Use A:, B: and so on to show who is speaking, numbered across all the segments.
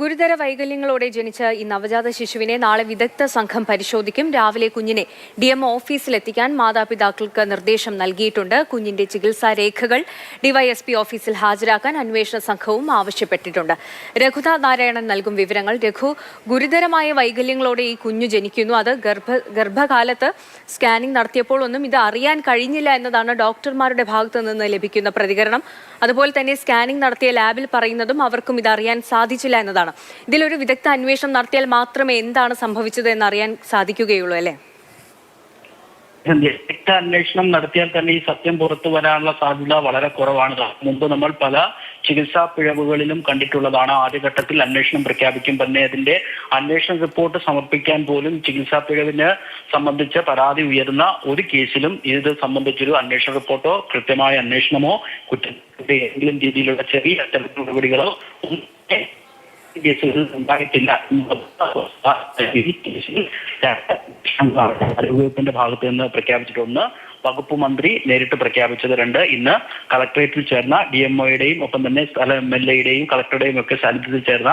A: ഗുരുതര വൈകല്യങ്ങളോടെ ജനിച്ച ഈ നവജാത ശിശുവിനെ നാളെ വിദഗ്ധ സംഘം പരിശോധിക്കും. രാവിലെ കുഞ്ഞിനെ ഡി എം ഓഫീസിലെത്തിക്കാൻ മാതാപിതാക്കൾക്ക് നിർദ്ദേശം നൽകിയിട്ടുണ്ട്. കുഞ്ഞിന്റെ ചികിത്സാ രേഖകൾ ഡിവൈഎസ്പി ഓഫീസിൽ ഹാജരാക്കാൻ അന്വേഷണ സംഘവും ആവശ്യപ്പെട്ടിട്ടുണ്ട്. രഘുനാഥ് നാരായണൻ നൽകും വിവരങ്ങൾ. രഘു ഗുരുതരമായ വൈകല്യങ്ങളോടെ ഈ കുഞ്ഞു ജനിക്കുന്നു. അത് ഗർഭ ഗർഭകാലത്ത് സ്കാനിംഗ് നടത്തിയപ്പോൾ ഒന്നും ഇത് അറിയാൻ കഴിഞ്ഞില്ല എന്നതാണ് ഡോക്ടർമാരുടെ ഭാഗത്തു നിന്ന് ലഭിക്കുന്ന പ്രതികരണം. അതുപോലെ തന്നെ സ്കാനിംഗ് നടത്തിയ ലാബിൽ പറയുന്നതും അവർക്കും ഇത് അറിയാൻ സാധിച്ചില്ല എന്നതാണ്. ഇതിലൊരു വിദഗ്ധ അന്വേഷണം നടത്തിയാൽ മാത്രമേ എന്താണ് സംഭവിച്ചത് എന്ന് അറിയാൻ സാധിക്കുകയുള്ളൂ അല്ലേ?
B: വിദഗ്ധ അന്വേഷണം നടത്തിയാൽ തന്നെ ഈ സത്യം പുറത്തു വരാനുള്ള സാധ്യത വളരെ കുറവാണ്. മുമ്പ് നമ്മൾ പല ചികിത്സാ പിഴവുകളിലും കണ്ടിട്ടുള്ളതാണ്. ആദ്യഘട്ടത്തിൽ അന്വേഷണം പ്രഖ്യാപിക്കും തന്നെ അതിന്റെ അന്വേഷണ റിപ്പോർട്ട് സമർപ്പിക്കാൻ പോലും ചികിത്സാ പിഴവിന് സംബന്ധിച്ച പരാതി ഉയർന്ന ഒരു കേസിലും ഇത് സംബന്ധിച്ചൊരു അന്വേഷണ റിപ്പോർട്ടോ കൃത്യമായ അന്വേഷണമോ കുറ്റ ഏതെങ്കിലും രീതിയിലുള്ള ചെറിയ അച്ചടക്ക നടപടികളോ കേസുകളിൽ ഉണ്ടായിട്ടില്ല കേസിൽ ആരോഗ്യവകുപ്പിന്റെ ഭാഗത്ത് നിന്ന് പ്രഖ്യാപിച്ചിട്ടൊന്ന് വകുപ്പ് മന്ത്രി നേരിട്ട് പ്രഖ്യാപിച്ചത് രണ്ട്. ഇന്ന് കളക്ടറേറ്റിൽ ചേർന്ന ഡി എം ഒയുടെയും ഒപ്പം തന്നെ സ്ഥല എം എൽ എയുടെയും കളക്ടറുടെയും ഒക്കെ സാന്നിധ്യത്തിൽ ചേർന്ന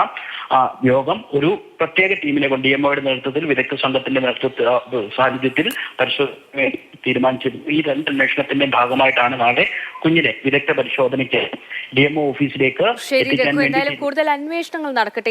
B: ആ, യോഗം ഒരു പ്രത്യേക ടീമിനെ കൊണ്ട് ഡി എം ഒയുടെ നേതൃത്വത്തിൽ വിദഗ്ധ സംഘത്തിന്റെ നേതൃത്വ സാന്നിധ്യത്തിൽ പരിശോധന തീരുമാനിച്ചിരുന്നു. ഈ രണ്ട് അന്വേഷണത്തിന്റെ ഭാഗമായിട്ടാണ് നാളെ കുഞ്ഞിനെ വിദഗ്ധ പരിശോധനയ്ക്ക് ഡി എം ഒ ഓഫീസിലേക്ക് എത്തിക്കാൻ വേണ്ടി
A: കൂടുതൽ അന്വേഷണങ്ങൾ നടക്കട്ടെ.